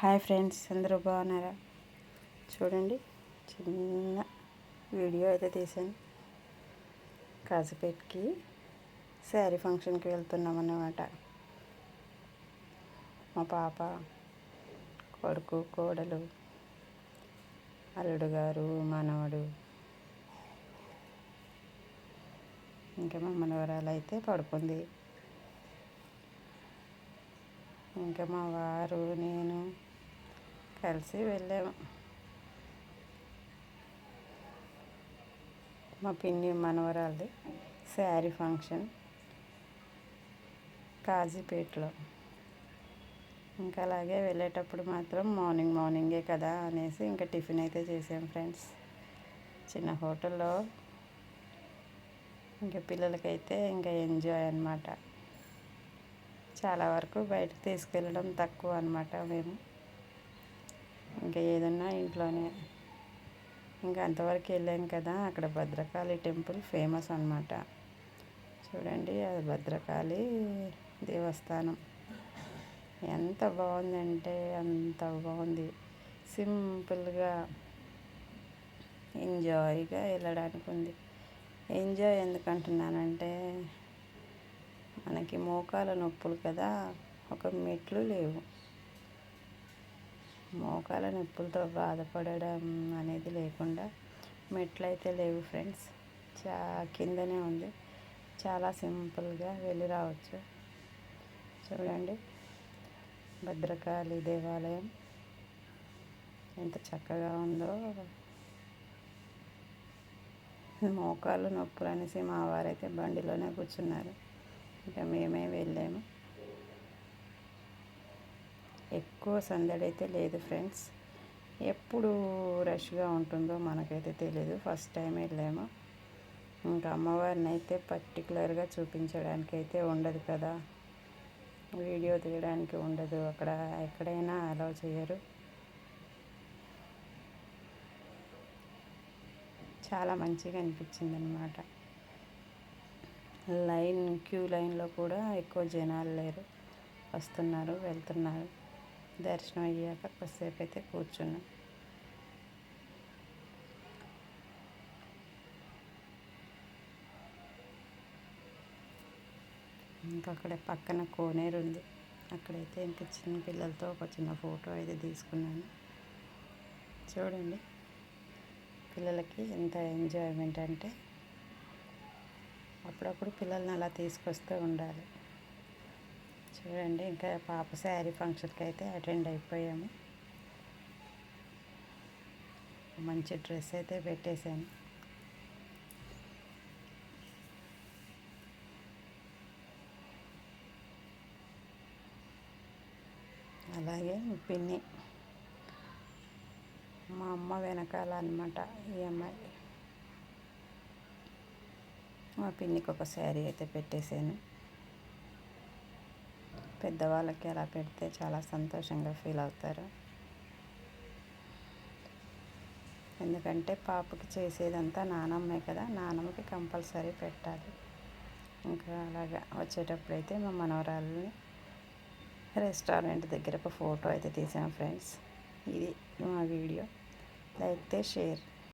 Hi friends అందరూ బాగున్నారా? చూడండి చిన్న వీడియో అయితే తీసాను కాజుపేట్కి శారీ ఫంక్షన్కి వెళ్తున్నాం అన్నమాట మా పాప కొడుకు కోడలు అల్లుడు గారు మనవడు. ఇంకా మా మనవరాలు అయితే పడుకుంది. ఇంకా మా వారు నేను కలిసి వెళ్ళాము. మా పిన్ని మనవరాలది శారీ ఫంక్షన్ కాజీపేటలో. ఇంకా అలాగే వెళ్ళేటప్పుడు మాత్రం మార్నింగ్ మార్నింగే కదా అనేసి ఇంకా టిఫిన్ అయితే చేసాం ఫ్రెండ్స్. చిన్న హోటల్లో ఇంకా పిల్లలకైతే ఇంకా ఎంజాయ్ అనమాట చాలా వరకు బయటకు తీసుకెళ్ళడం తక్కువ అనమాట మేము. ఇంకా ఏదన్నా ఇంట్లోనే. ఇంకా అంతవరకు వెళ్ళాం కదా అక్కడ భద్రకాళి టెంపుల్ ఫేమస్ అనమాట చూడండి అది భద్రకాళి దేవస్థానం. ఎంత బాగుందంటే అంత బాగుంది. సింపుల్గా ఎంజాయ్గా వెళ్ళడానికి ఉంది. ఎంజాయ్ ఎందుకంటున్నానంటే మనకి మోకాల నొప్పులు కదా ఒక మెట్లు లేవు. మోకాల నొప్పులతో బాధపడడం అనేది లేకుండా మెట్లయితే లేవు ఫ్రెండ్స్. చా కిందనే ఉంది. చాలా సింపుల్గా వెళ్ళి రావచ్చు. చూడండి. భద్రకాళి దేవాలయం ఎంత చక్కగా ఉందో. మోకాలు నొప్పులు అనేసి మా వారైతే బండిలోనే కూర్చున్నారు. ఇంకా మేమే వెళ్ళాము. ఎక్కువ సందడి అయితే లేదు ఫ్రెండ్స్. ఎప్పుడు రష్గా ఉంటుందో మనకైతే తెలియదు ఫస్ట్ టైం వెళ్ళాము. ఇంకా అమ్మవారిని అయితే పర్టికులర్గా చూపించడానికి అయితే ఉండదు కదా. వీడియో తీయడానికి ఉండదు. అక్కడ ఎక్కడైనా అలౌ చేయరు. చాలా మంచిగా అనిపించింది అనమాట లైన్ క్యూ లైన్లో కూడా ఎక్కువ జనాలు లేరు. వస్తున్నారు వెళ్తున్నారు. దర్శనం అయ్యాక కొద్దిసేపు అయితే కూర్చున్నాం. ఇంకా అక్కడ పక్కన కోనేరు ఉంది. అక్కడైతే ఇంకా చిన్న పిల్లలతో ఒక చిన్న ఫోటో అయితే తీసుకున్నాను. చూడండి పిల్లలకి ఎంత ఎంజాయ్మెంట్ అంటే అప్పుడప్పుడు పిల్లల్ని అలా తీసుకొస్తూ ఉండాలి. చూడండి ఇంకా పాప శారీ ఫంక్షన్కి అయితే అటెండ్ అయిపోయాము. మంచి డ్రెస్ అయితే పెట్టేశాను. అలాగే పిన్ని మా అమ్మ వెనకాల అనమాట ఈ అమ్మాయి. మా పిన్నికి ఒక శారీ అయితే పెట్టేశాను. పెద్దవాళ్ళకి అలా పెడితే చాలా సంతోషంగా ఫీల్ అవుతారు. ఎందుకంటే పాపకి చేసేదంతా నానమ్మే కదా నానమ్మకి కంపల్సరీ పెట్టాలి. ఇంకా అలాగా వచ్చేటప్పుడైతే మా మనవరాలని రెస్టారెంట్ దగ్గర ఒక ఫోటో అయితే తీసాం ఫ్రెండ్స్. ఇది మా వీడియో. Like share.